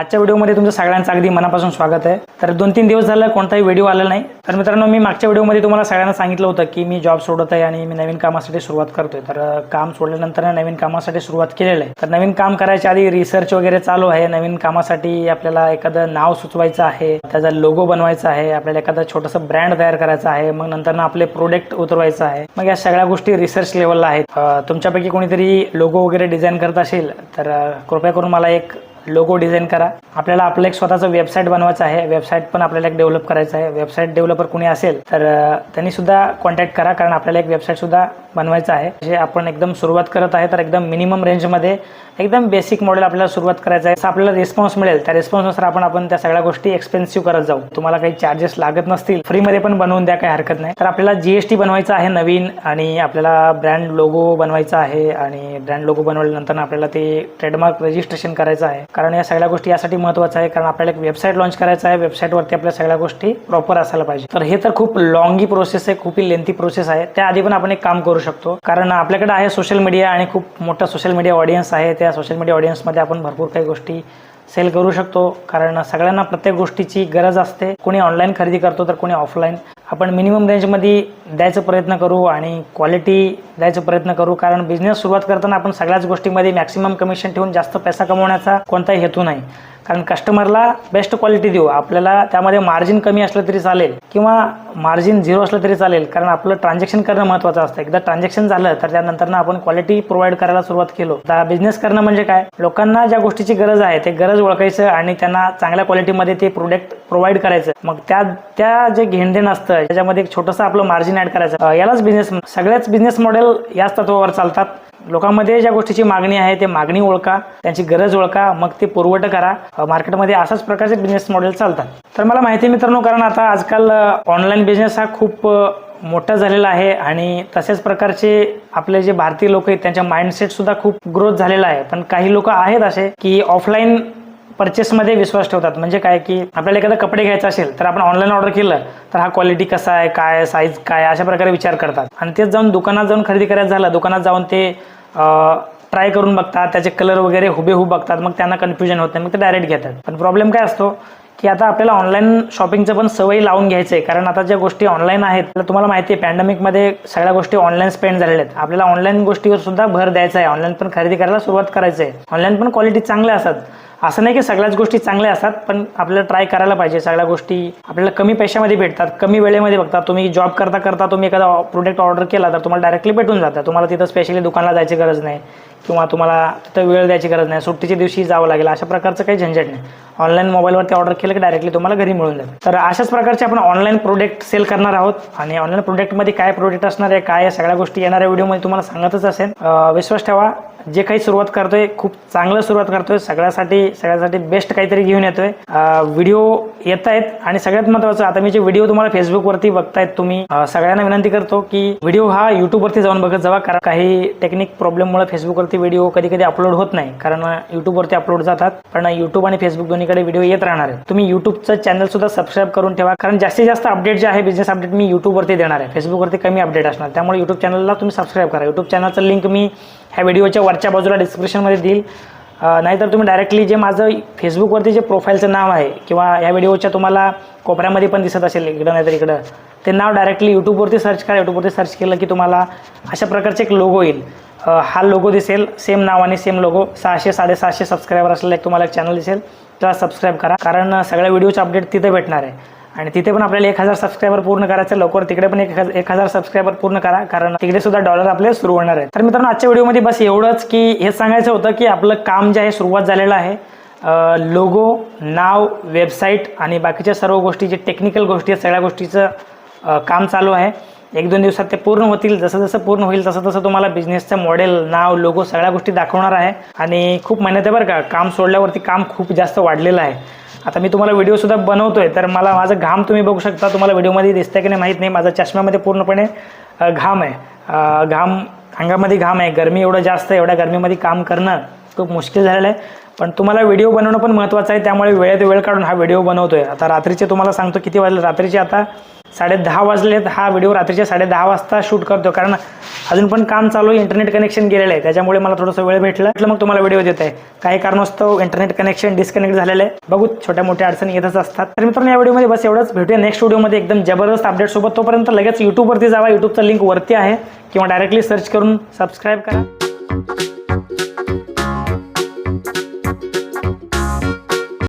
आजच्या व्हिडिओमध्ये तुमचं सगळ्यांचं अगदी मनापासून स्वागत आहे. तर दोन तीन दिवस झालं कोणताही व्हिडिओ आला नाही. तर मित्रांनो मी मागच्या व्हिडिओमध्ये तुम्हाला सगळ्यांना सांगितलं होतं की मी जॉब सोडत आहे आणि मी नवीन कामासाठी सुरुवात करतोय. तर काम सोडल्यानंतर नवीन कामासाठी सुरुवात केलेलं आहे. तर नवीन काम करायच्या आधी रिसर्च वगैरे चालू आहे. नवीन कामासाठी आपल्याला एखादं नाव सुचवायचं आहे त्याचा लोगो बनवायचा आहे आपल्याला एखादं छोटंसं ब्रँड तयार करायचं आहे मग नंतर ना आपले प्रोडक्ट उतरवायचं आहे. मग या सगळ्या गोष्टी रिसर्च लेवलला आहेत. तुमच्यापैकी कोणीतरी लोगो वगैरे डिझाईन करत असेल तर कृपया करून मला एक लोगो डिझाईन करा. आपल्याला आपलं एक स्वतःचं वेबसाईट बनवायचं आहे. वेबसाईट पण आपल्याला एक डेव्हलप करायचं आहे. वेबसाईट डेव्हलपर कोणी असेल तर त्यांनी सुद्धा कॉन्टॅक्ट करा कारण आपल्याला एक वेबसाईट सुद्धा बनवायचं आहे. जे आपण एकदम सुरुवात करत आहे तर एकदम मिनिमम रेंजमध्ये एकदम बेसिक मॉडेल आपल्याला सुरुवात करायचं आहे. आपल्याला रिस्पॉन्स मिळेल त्या रिस्पॉन्सनुसार आपण आपण त्या सगळ्या गोष्टी एक्सपेन्सिव्ह करत जाऊ. तुम्हाला काही चार्जेस लागत नसतील फ्रीमध्ये पण बनवून द्या काही हरकत नाही. तर आपल्याला जीएसटी बनवायचं आहे नवीन आणि आपल्याला ब्रँड लोगो बनवायचा आहे आणि ब्रँड लोगो बनवल्यानंतर आपल्याला ते ट्रेडमार्क रजिस्ट्रेशन करायचं आहे. कारण या सगळ्या गोष्टी यासाठी महत्त्वाचं आहे कारण आपल्याला एक वेबसाईट लॉन्च करायचं आहे वेबसाईटवरती आपल्या सगळ्या गोष्टी प्रॉपर असायला पाहिजे. तर हे तर खूप लॉंगी प्रोसेस आहे खूप लेंथी प्रोसेस आहे. त्याआधी पण आपण एक काम करू शकतो कारण आपल्याकडे आहे सोशल मीडिया आणि खूप मोठा सोशल मीडिया ऑडियन्स आहे. त्या सोशल मीडिया ऑडियन्समध्ये आपण भरपूर काही गोष्टी सेल करू शकतो कारण सगळ्यांना प्रत्येक गोष्टीची गरज असते. कोणी ऑनलाईन खरेदी करतो तर कोणी ऑफलाईन आपण मिनिमम रेंजमध्ये द्यायचा प्रयत्न करू आणि क्वालिटी द्यायचा प्रयत्न करू. कारण बिझनेस सुरुवात करताना आपण सगळ्याच गोष्टीमध्ये मॅक्सिमम कमिशन ठेवून जास्त पैसा कमवण्याचा कोणताही हेतू नाही. कारण कस्टमरला बेस्ट क्वालिटी देऊ. आपल्याला त्यामध्ये मार्जिन कमी असलं तरी चालेल किंवा मार्जिन झिरो असलं तरी चालेल. कारण आपलं ट्रान्झॅक्शन करणं महत्त्वाचं असतं. एकदा ट्रान्झॅक्शन झालं तर त्यानंतर आपण क्वालिटी प्रोव्हाइड करायला सुरुवात केलो. आता बिझनेस करणं म्हणजे काय? लोकांना ज्या गोष्टीची गरज आहे ते गरज ओळखायचं आणि त्यांना चांगल्या क्वालिटीमध्ये ते प्रोडक्ट प्रोव्हाइड करायचं. मग त्या त्या जे घेणदेण असतं त्याच्यामध्ये एक छोटंसं आपलं मार्जिन ऍड करायचं. यालाच बिझनेस सगळ्याच बिझनेस मॉडेल याच तत्वावर चालतात. लोकांमध्ये ज्या गोष्टीची मागणी आहे ते मागणी ओळखा त्यांची गरज ओळखा मग ते पुरवठा करा. मार्केटमध्ये अशाच प्रकारचे बिझनेस मॉडेल चालतात. तर मला माहिती आहे मित्रांनो कारण आता आजकाल ऑनलाईन बिझनेस हा खूप मोठा झालेला आहे आणि तसेच प्रकारचे आपले जे भारतीय लोक आहेत त्यांच्या माइंडसेट सुद्धा खूप ग्रोथ झालेला आहे. पण काही लोक आहेत असे की ऑफलाईन परचेसमध्ये विश्वास ठेवतात. म्हणजे काय की आपल्याला एखादा कपडे घ्यायचा असेल तर आपण ऑनलाईन ऑर्डर केलं तर हा क्वालिटी कसा आहे काय साईज काय अशा प्रकारे विचार करतात. आणि तेच जाऊन दुकानात जाऊन खरेदी करायचं झालं दुकानात जाऊन ते ट्राय करून बघतात त्याचे कलर वगैरे हुबेहूब बघतात मग त्यांना कन्फ्युजन होत नाही मग ते डायरेक्ट घेतात. पण प्रॉब्लेम काय असतो की आता आपल्याला ऑनलाईन शॉपिंगचं पण सवय लावून घ्यायचं आहे कारण आता ज्या गोष्टी ऑनलाईन आहेत तर तुम्हाला माहिती आहे पॅन्डेमिकमध्ये सगळ्या गोष्टी ऑनलाईन स्पेंड झालेल्या आहेत. आपल्याला ऑनलाईन गोष्टीवर सुद्धा भर द्यायचा आहे. ऑनलाईन पण खरेदी करायला सुरुवात करायचं आहे ऑनलाईन पण क्वालिटी चांगल्या असतात. असं नाही की सगळ्याच गोष्टी चांगल्या असतात पण आपल्याला ट्राय करायला पाहिजे. सगळ्या गोष्टी आपल्याला कमी पैशामध्ये भेटतात कमी वेळेमध्ये बघतात. तुम्ही जॉब करता करता तुम्ही एखादा प्रोडक्ट ऑर्डर केला तर तुम्हाला डायरेक्टली भेटून जातं. तुम्हाला तिथं स्पेशली दुकानला जायची गरज नाही. किंवा तुम्हाला तिथं वेळ द्यायची गरज नाही सुट्टीच्या दिवशी जावं लागेल अशा प्रकारचं काही झंझट नाही. ऑनलाईन मोबाईलवरती ऑर्डर केलं की डायरेक्टली तुम्हाला घरी मिळून जाईल तर अशाच प्रकारचे आपण ऑनलाईन प्रोडक्ट सेल करणार आहोत. आणि ऑनलाईन प्रोडक्टमध्ये काय प्रोडक्ट असणार आहे काय सगळ्या गोष्टी येणाऱ्या व्हिडिओमध्ये तुम्हाला सांगतच असेल. विश्वास ठेवा. जे काही सुरुवात करतोय खूप चांगलं सुरुवात करतोय. सगळ्यासाठी सगळ्यासाठी बेस्ट काहीतरी घेऊन येतोय. व्हिडिओ येत आहेत आणि सगळ्यात महत्त्वाचं आता मी जे व्हिडिओ तुम्हाला फेसबुकवरती बघतायत तुम्ही सगळ्यांना विनंती करतो की व्हिडिओ हा युट्यूबवरती जाऊन बघत जावा. कारण काही टेक्निक प्रॉब्लेममुळे फेसबुकवरती व्हिडिओ कधी कधी अपलोड होत नाही. कारण युट्यूबवरती अपलोड जातात. पण युट्यूब आणि फेसबुक दोन्हीकडे व्हिडिओ येत राहणार आहे तुम्ही युट्यूबचं चॅनल सुद्धा सबस्क्राईब करून ठेवा. कारण जास्तीत जास्त अपडेट जे आहे बिझनेस अपडेट मी युट्यूबवरती देणार आहे. फेसबुकवरती कमी अपडेट असणार. त्यामुळे युट्यूब चॅनलला तुम्ही सबस्क्राईब करा. युट्यूब चॅनलचं लिंक मी ह्या व्हिडिओच्या वरच्या बाजूला डिस्क्रिप्शनमध्ये देईल. नाहीतर तुम्ही डायरेक्टली जे माझं फेसबुकवरती जे प्रोफाईलचं नाव आहे किंवा या व्हिडिओच्या तुम्हाला कोपऱ्यामध्ये पण दिसत असेल इकडं नाहीतर इकडं ते नाव डायरेक्टली यूट्यूबवरती सर्च करा. यूट्यूबवरती सर्च केलं की तुम्हाला अशा प्रकारचे एक लोगो येईल. हा लोगो दिसेल. सेम नाव आणि सेम लोगो सहाशे साडेसहाशे सबस्क्रायबर असलेला एक तुम्हाला एक चॅनल दिसेल. त्याला सबस्क्राईब करा. कारण सगळ्या व्हिडिओचे अपडेट तिथे भेटणार आहे. आणि तिथे पण आपल्याला एक हजार सबस्क्रायबर पूर्ण करायचं लवकर तिकडे पण एक हजार एक हजार सबस्क्रायबर पूर्ण करा कारण तिकडे सुद्धा डॉलर आपले सुरू होणार आहे तर मित्रांनो आजच्या व्हिडिओमध्ये बस एवढंच की हे सांगायचं होतं की आपलं काम जे आहे सुरुवात झालेलं आहे. लोगो नाव वेबसाईट आणि बाकीच्या सर्व गोष्टी जे टेक्निकल गोष्टी आहेत सगळ्या गोष्टीचं काम चालू आहे. एक दोन दिवसात ते पूर्ण होतील. जसं जसं पूर्ण होईल तसं तसं तुम्हाला बिझनेसचं मॉडेल नाव लोगो सगळ्या गोष्टी दाखवणार आहे. आणि खूप मेहनत आहे बरं का काम सोडल्यावरती काम खूप जास्त वाढलेलं आहे. आता मी तुम्हाला व्हिडिओसुद्धा बनवतोय तर मला माझं घाम तुम्ही बघू शकता. तुम्हाला व्हिडिओमध्ये दिसतंय की नाही माहीत नाही. माझा चष्म्यामध्ये पूर्णपणे घाम आहे. घाम अंगामध्ये घाम आहे. गरमी एवढं जास्त आहे एवढ्या गरमीमध्ये काम करणं खूप मुश्किल झालेलं आहे. पण तुम्हाला व्हिडिओ बनवणं पण महत्त्वाचं आहे त्यामुळे वेळेत वेळ काढून हा व्हिडिओ बनवतोय. आता रात्रीचे तुम्हाला सांगतो किती वाजले. रात्रीचे आता साडे दहा वाजलेत. हा व्हिडिओ रात्रीच्या साडे दहा वाजता शूट करतो कारण अजून पण काम चालू आहे. इंटरनेट कनेक्शन गेलेलं आहे. त्याच्यामुळे मला थोडंसं वेळ भेटलं. म्हटलं मग तुम्हाला व्हिडिओ देत आहे काही कारणास्तव इंटरनेट कनेक्शन डिस्कनेक्ट झालेलं आहे. बघू छोट्या मोठ्या अडचणी येतच असतात. तर मित्रांनो या व्हिडिओमध्ये बस एवढंच. भेटूया नेक्स्ट व्हिडिओमध्ये एकदम जबरदस्त अपडेट सोबत. तोपर्यंत लगेच यूट्यूबवरती जावा. युट्यूबचा लिंक वरती आहे. किंवा डायरेक्टली सर्च करून सबस्क्राईब करा.